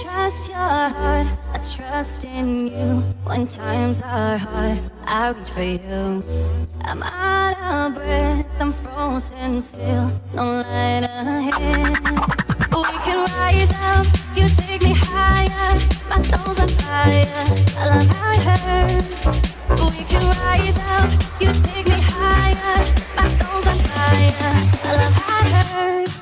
trust your heart, I trust in you. When times are hard, I reach for you. I'm out of breath, I'm frozen still, no light ahead. We can rise up, you take me higher. My soul's on fire, I love how it hurts. We can rise up, you take me higher. My soul's on fire, I love how it hurts.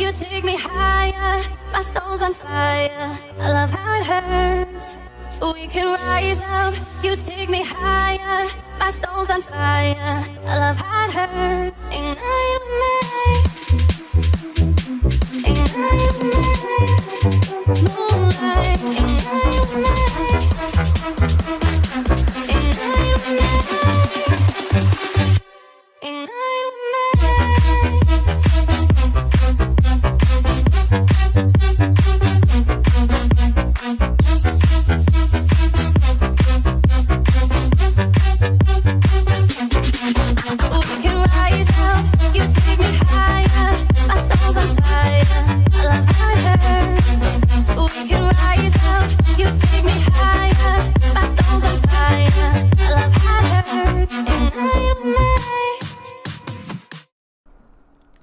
you take me higher. My soul's on fire. I love how it hurts. We can rise up, you take me higher. My soul's on fire. I love how it hurts. Ignite with me. Ignite with me. Moonlight. Ignite with me. Ignite with me. We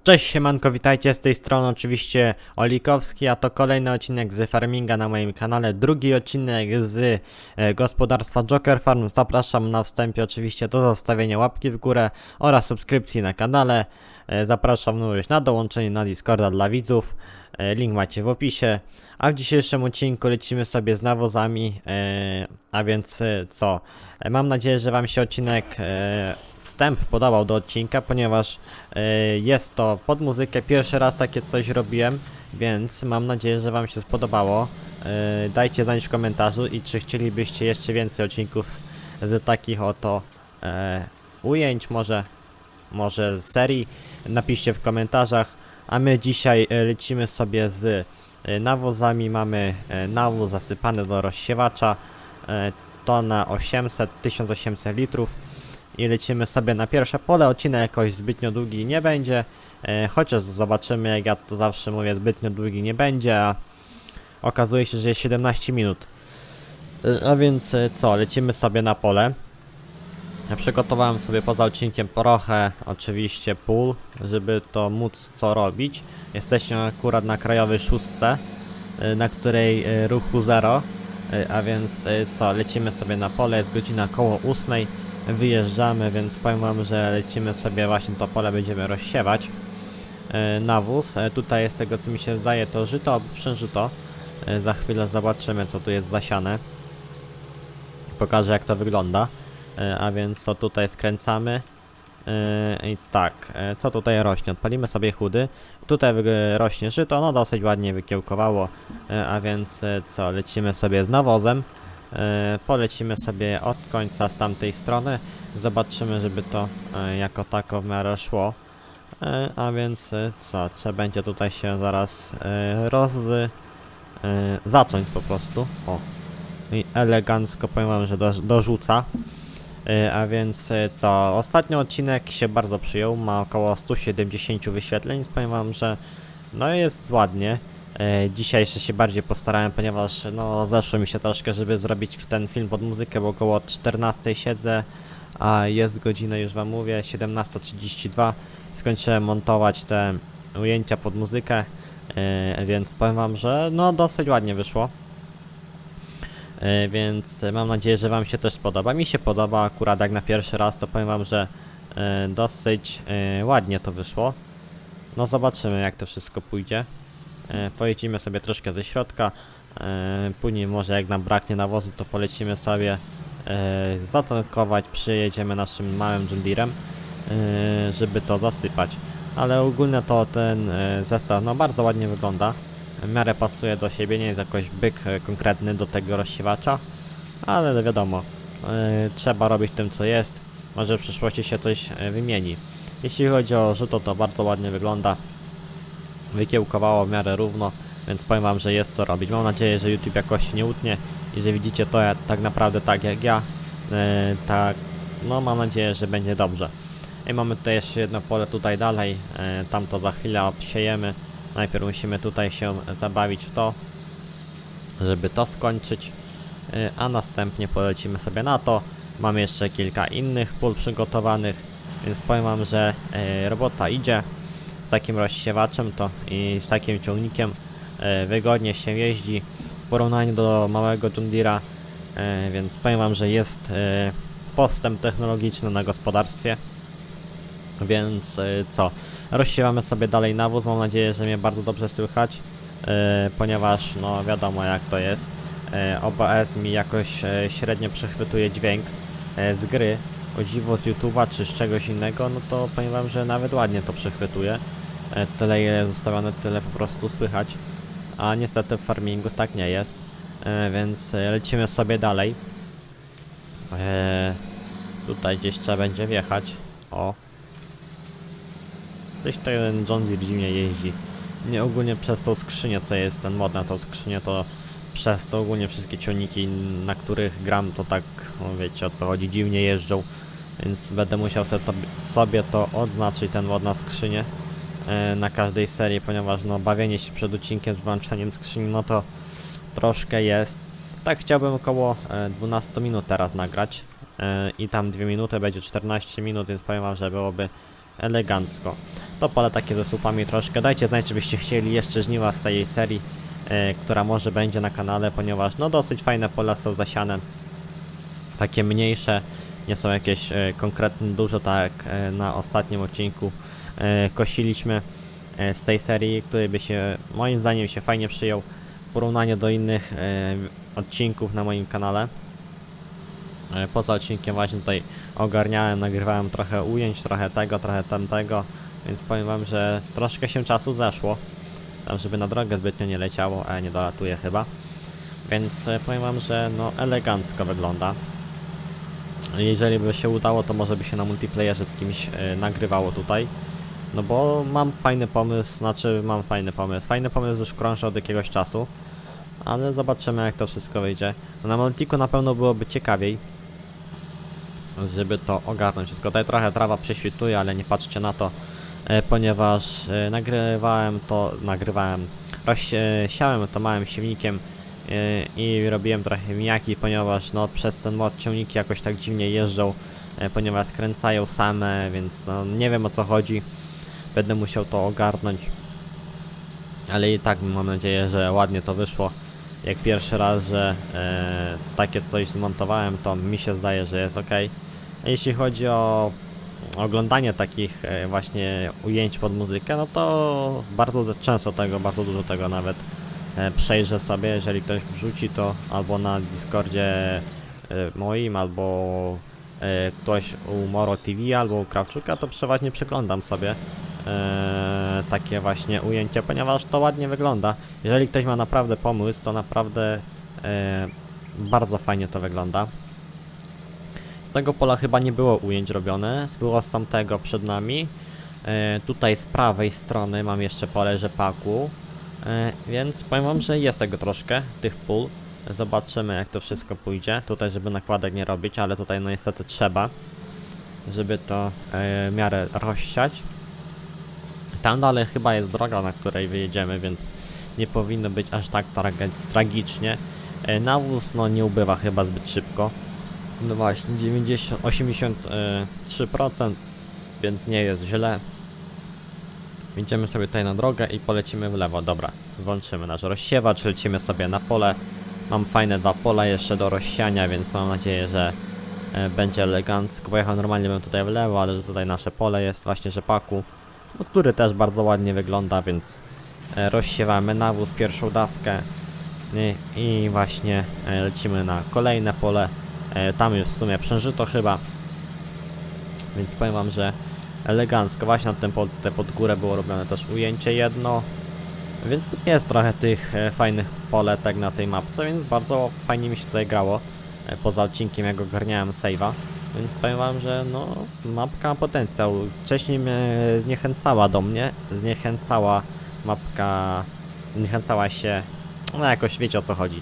Cześć siemanko, witajcie z tej strony oczywiście Olikowski, a to kolejny odcinek z Farminga na moim kanale, drugi odcinek z e, gospodarstwa Joker Farm. Zapraszam na wstępie oczywiście do zostawienia łapki w górę oraz subskrypcji na kanale. E, zapraszam również na dołączenie na Discorda dla widzów, e, link macie w opisie. A w dzisiejszym odcinku lecimy sobie z nawozami, a więc co? Mam nadzieję, że wam się odcinek wstęp podobał do odcinka, ponieważ e, jest to pod muzykę. Pierwszy raz takie coś robiłem, więc mam nadzieję, że Wam się spodobało. E, dajcie znać w komentarzu i czy chcielibyście jeszcze więcej odcinków z, takich oto e, ujęć, może, może serii. Napiszcie w komentarzach. A my dzisiaj lecimy sobie z nawozami. Mamy nawóz zasypany do rozsiewacza. E, tona 800, 1800 litrów i lecimy sobie na pierwsze pole. Odcinek jakoś zbytnio długi nie będzie, e, chociaż zobaczymy, jak ja to zawsze mówię, zbytnio długi nie będzie, a okazuje się, że jest 17 minut. E, a więc e, co, lecimy sobie na pole. Ja przygotowałem sobie poza odcinkiem trochę, oczywiście pól, żeby to móc co robić. Jesteśmy akurat na krajowej szóstce, na której ruchu zero, a więc co, lecimy sobie na pole, jest godzina około 8 wyjeżdżamy, więc powiem wam, że lecimy sobie właśnie to pole, będziemy rozsiewać e, nawóz. E, tutaj jest tego co mi się zdaje to żyto albo przężyto. E, za chwilę zobaczymy co tu jest zasiane. Pokażę jak to wygląda. A więc to tutaj skręcamy. I tak, co tutaj rośnie? Odpalimy sobie chudy. Tutaj rośnie żyto, no dosyć ładnie wykiełkowało. A więc co, lecimy sobie z nawozem. E, polecimy sobie od końca z tamtej strony. Zobaczymy, żeby to e, jako tako w miarę szło. E, a więc co, trzeba będzie tutaj się zaraz roz... Zacząć po prostu. O. I elegancko powiem wam, że do, dorzuca. A więc co, ostatni odcinek się bardzo przyjął, ma około 170 wyświetleń, powiem wam, że no jest ładnie. E, dzisiaj jeszcze się bardziej postarałem, ponieważ no zeszło mi się troszkę, żeby zrobić ten film pod muzykę, bo około 14 siedzę, a jest godzina, już wam mówię, 17.32. Skończyłem montować te ujęcia pod muzykę, e, więc powiem wam, że no dosyć ładnie wyszło. E, więc mam nadzieję, że Wam się też spodoba. Mi się podoba akurat jak na pierwszy raz, to powiem Wam, że dosyć ładnie to wyszło. No zobaczymy jak to wszystko pójdzie. E, pojedziemy sobie troszkę ze środka. E, później może jak nam braknie nawozu, to polecimy sobie e, zatankować, przyjedziemy naszym małym John żeby to zasypać. Ale ogólnie to ten zestaw no bardzo ładnie wygląda. w miarę pasuje do siebie, nie jest jakoś byk konkretny do tego rozsiewacza, ale wiadomo, e, trzeba robić tym co jest, może w przyszłości się coś wymieni. Jeśli chodzi o żyto, to bardzo ładnie wygląda, wykiełkowało w miarę równo, więc powiem wam, że jest co robić. Mam nadzieję, że YouTube jakoś nie utnie i że widzicie to ja, tak naprawdę tak jak ja, e, tak, no mam nadzieję, że będzie dobrze. I mamy tutaj jeszcze jedno pole tutaj dalej, e, tam to za chwilę obsiejemy. Najpierw musimy tutaj się zabawić w to, żeby to skończyć, e, a następnie polecimy sobie na to. Mamy jeszcze kilka innych pól przygotowanych, więc powiem wam, że robota idzie z takim rozsiewaczem to i z takim ciągnikiem e, wygodnie się jeździ w porównaniu do małego John Deere'a, e, więc powiem wam, że jest e, postęp technologiczny na gospodarstwie. Więc co? Rozsiewamy sobie dalej nawóz. Mam nadzieję, że mnie bardzo dobrze słychać, ponieważ no wiadomo jak to jest. OBS mi jakoś średnio przechwytuje dźwięk z gry. O dziwo z YouTube'a czy z czegoś innego, no to powiem wam, że nawet ładnie to przechwytuje. Y, tyle ile jest ustawione, tyle po prostu słychać. A niestety w farmingu tak nie jest. Y, więc y, lecimy sobie dalej. Tutaj gdzieś trzeba będzie wjechać. O, Coś ten John Deere dziwnie jeździ. Nie ogólnie przez tą skrzynię, co jest ten mod na tą skrzynię, to przez to ogólnie wszystkie ciągniki, na których gram, to tak, wiecie o co chodzi, dziwnie jeżdżą. Więc będę musiał sobie to, sobie to odznaczyć, ten mod na skrzynię e, na każdej serii, ponieważ no bawienie się przed odcinkiem z włączeniem skrzyni, no to troszkę jest. Tak chciałbym około e, 12 minut teraz nagrać e, i tam 2 minuty będzie 14 minut, więc powiem wam, że byłoby elegancko. To pole takie ze słupami troszkę. Dajcie znać, czy byście chcieli jeszcze żniwa z tej serii, e, która może będzie na kanale, ponieważ no dosyć fajne pola są zasiane. Takie mniejsze, nie są jakieś e, konkretne duże, tak e, na ostatnim odcinku e, kosiliśmy e, z tej serii, który by się moim zdaniem się fajnie przyjął w porównaniu do innych e, odcinków na moim kanale. E, Poza odcinkiem właśnie tutaj ogarniałem, nagrywałem trochę ujęć, trochę tego, trochę tamtego, więc powiem wam, że troszkę się czasu zeszło. Tam, żeby na drogę zbytnio nie leciało, a nie dolatuje chyba. Więc e, powiem wam, że no elegancko wygląda. Jeżeli by się udało, to może by się na multiplayerze z kimś e, nagrywało tutaj. No bo mam fajny pomysł, znaczy mam fajny pomysł. Fajny pomysł już krąży od jakiegoś czasu. Ale zobaczymy jak to wszystko wyjdzie. Na Multiku na pewno byłoby ciekawiej żeby to ogarnąć wszystko. Tutaj trochę trawa prześwituje, ale nie patrzcie na to, e, ponieważ e, nagrywałem to, nagrywałem, rozsiałem to małym silnikiem e, i robiłem trochę mijaki, ponieważ no przez ten mod ciągniki jakoś tak dziwnie jeżdżą, ponieważ skręcają same, więc no, nie wiem o co chodzi. Będę musiał to ogarnąć. Ale i tak mam nadzieję, że ładnie to wyszło. Jak pierwszy raz, że e, takie coś zmontowałem, to mi się zdaje, że jest ok. Jeśli chodzi o oglądanie takich e, właśnie ujęć pod muzykę, no to bardzo często tego, bardzo dużo tego nawet e, przejrzę sobie, jeżeli ktoś wrzuci to albo na Discordzie e, moim, albo e, ktoś u Moro TV, albo u Krawczuka, to przeważnie przeglądam sobie takie właśnie ujęcia, ponieważ to ładnie wygląda. Jeżeli ktoś ma naprawdę pomysł, to naprawdę e, bardzo fajnie to wygląda. Z tego pola chyba nie było ujęć robione, było z tamtego przed nami. E, tutaj z prawej strony mam jeszcze pole rzepaku, e, więc powiem wam, że jest tego troszkę, tych pól. Zobaczymy jak to wszystko pójdzie. Tutaj żeby nakładek nie robić, ale tutaj no niestety trzeba, żeby to e, w miarę rozsiać. Tam dalej chyba jest droga, na której wyjedziemy, więc nie powinno być aż tak tragicznie. E, nawóz no nie ubywa chyba zbyt szybko. No właśnie, 90, 83%, więc nie jest źle. Idziemy sobie tutaj na drogę i polecimy w lewo. Dobra, włączymy nasz rozsiewacz, lecimy sobie na pole. Mam fajne dwa pola jeszcze do rozsiania, więc mam nadzieję, że e, będzie elegancko. Pojechał normalnie bym tutaj w lewo, ale tutaj nasze pole jest właśnie rzepaku, no, który też bardzo ładnie wygląda, więc e, rozsiewamy nawóz, pierwszą dawkę i, właśnie e, lecimy na kolejne pole. E, tam już w sumie przężyto chyba. Więc powiem wam, że elegancko. Właśnie na tym pod, te pod górę było robione też ujęcie jedno. Więc tu jest trochę tych fajnych poletek na tej mapce, więc bardzo fajnie mi się tutaj grało. Poza odcinkiem jak ogarniałem save'a. Więc powiem wam, że no mapka ma potencjał. Wcześniej mnie zniechęcała do mnie, zniechęcała mapka, zniechęcała się, no jakoś wiecie o co chodzi,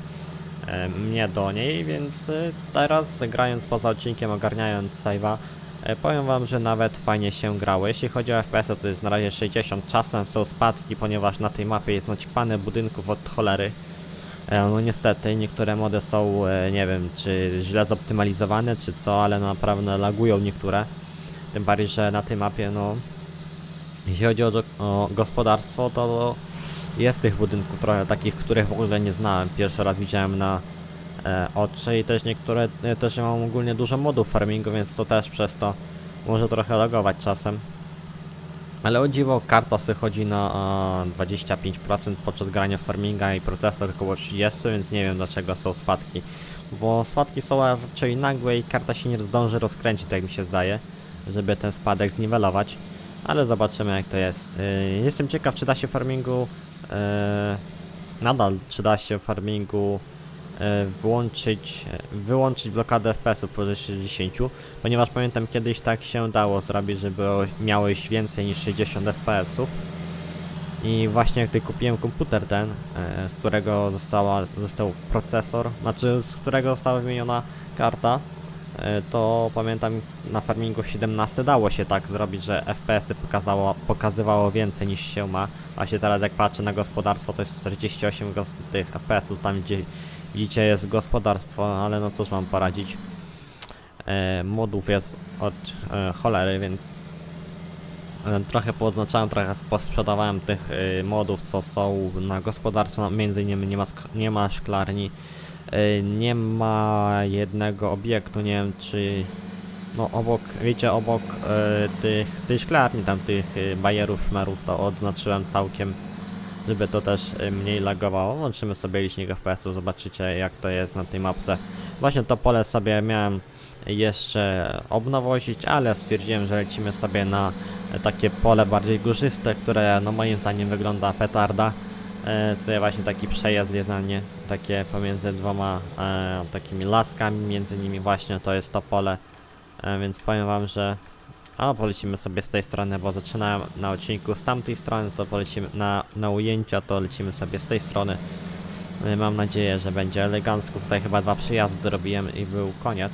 e, mnie do niej, więc e, teraz grając poza odcinkiem, ogarniając save'a, e, powiem wam, że nawet fajnie się grało. Jeśli chodzi o FPS, to jest na razie 60, czasem są spadki, ponieważ na tej mapie jest naćpane budynków od cholery. E, No niestety, niektóre mody są, e, nie wiem, czy źle zoptymalizowane, czy co, ale naprawdę lagują niektóre. Tym bardziej, że na tej mapie, no, jeśli chodzi o, o gospodarstwo, to jest tych budynków trochę takich, których w ogóle nie znałem. Pierwszy raz widziałem na e, oczy i też niektóre, e, też mam ogólnie dużo modów farmingu, więc to też przez to może trochę lagować czasem. Ale o dziwo karta sobie chodzi na e, 25% podczas grania farminga i procesor około 30, więc nie wiem dlaczego są spadki. Bo spadki są raczej nagłe i karta się nie zdąży rozkręcić, tak mi się zdaje, żeby ten spadek zniwelować. Ale zobaczymy jak to jest. E, jestem ciekaw czy da się farmingu e, nadal czy da się farmingu e, włączyć, e, wyłączyć blokadę FPS-u powyżej 60, ponieważ pamiętam kiedyś tak się dało zrobić, żeby miałeś więcej niż 60 FPS-ów. I właśnie gdy kupiłem komputer ten, e, z którego została, został procesor, znaczy z którego została wymieniona karta, e, to pamiętam na farmingu 17 dało się tak zrobić, że FPS-y pokazywało więcej niż się ma. Właśnie teraz jak patrzę na gospodarstwo to jest 48 gos- tych FPS-ów, tam gdzie widzicie jest gospodarstwo, ale no cóż mam poradzić. E, modów jest od e, cholery, więc e, trochę poodznaczałem, trochę posprzedawałem tych e, modów, co są na gospodarstwie, no, między innymi nie ma, nie ma szklarni, e, nie ma jednego obiektu, nie wiem czy no obok, wiecie, obok e, tych, tej szklarni, tam tych e, bajerów, szmerów, to odznaczyłem całkiem, żeby to też e, mniej lagowało. Łączymy sobie licznik FPS-u, zobaczycie jak to jest na tej mapce. Właśnie to pole sobie miałem jeszcze obnowozić, ale stwierdziłem, że lecimy sobie na e, takie pole bardziej górzyste, które no moim zdaniem wygląda petarda. E, tutaj właśnie taki przejazd jest na nie, takie pomiędzy dwoma e, takimi laskami, między nimi właśnie to jest to pole. E, więc powiem wam, że a polecimy sobie z tej strony, bo zaczynałem na odcinku z tamtej strony, to polecimy na, na ujęcia, to lecimy sobie z tej strony. E, Mam nadzieję, że będzie elegancko. Tutaj chyba dwa przyjazdy robiłem i był koniec.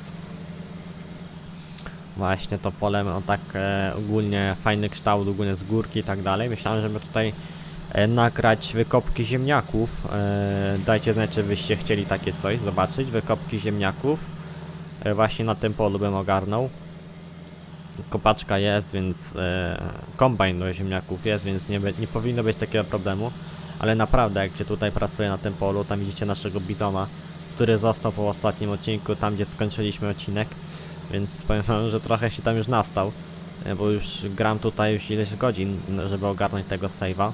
Właśnie to pole ma tak e, ogólnie fajny kształt, ogólnie z górki i tak dalej. Myślałem, żeby tutaj e, nagrać wykopki ziemniaków. E, dajcie znać, czy byście chcieli takie coś zobaczyć. Wykopki ziemniaków. E, właśnie na tym polu bym ogarnął. Kopaczka jest, więc e, kombajn do ziemniaków jest, więc nie, nie powinno być takiego problemu. Ale naprawdę, jak się tutaj pracuje na tym polu, tam widzicie naszego bizona, który został po ostatnim odcinku, tam gdzie skończyliśmy odcinek. Więc powiem wam, że trochę się tam już nastał, e, bo już gram tutaj już ileś godzin, żeby ogarnąć tego save'a.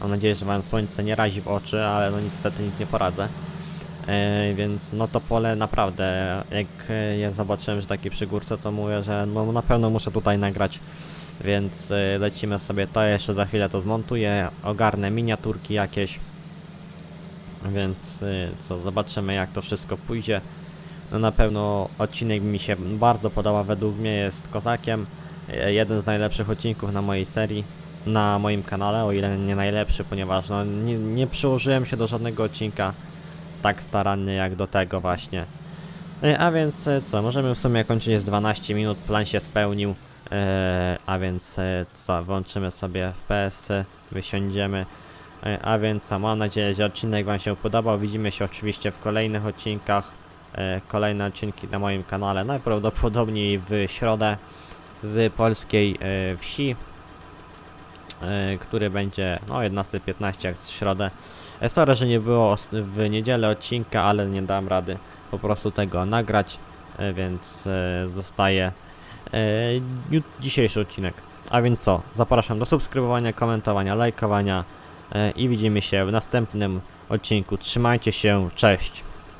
Mam nadzieję, że wam słońce nie razi w oczy, ale no niestety nic nie poradzę. E, więc no to pole naprawdę, jak e, ja zobaczyłem, że taki przy górce, to mówię, że no na pewno muszę tutaj nagrać. Więc e, lecimy sobie to, jeszcze za chwilę to zmontuję, ogarnę miniaturki jakieś. Więc co, zobaczymy jak to wszystko pójdzie. No na pewno odcinek mi się bardzo podoba, według mnie jest kozakiem. Jeden z najlepszych odcinków na mojej serii, na moim kanale, o ile nie najlepszy, ponieważ no, nie, nie przyłożyłem się do żadnego odcinka tak starannie jak do tego właśnie. E, A więc e, co, możemy w sumie kończyć, jest 12 minut, plan się spełnił. E, a więc co, włączymy sobie FPS, wysiądziemy. A więc co, mam nadzieję, że odcinek Wam się podobał. Widzimy się oczywiście w kolejnych odcinkach. Kolejne odcinki na moim kanale, najprawdopodobniej w środę z polskiej wsi, który będzie no 11.15 jak w środę. E, Sorry, że nie było w niedzielę odcinka, ale nie dam rady po prostu tego nagrać, e, więc e, zostaje dzisiejszy odcinek. A więc co? Zapraszam do subskrybowania, komentowania, lajkowania i widzimy się w następnym odcinku. Trzymajcie się, cześć!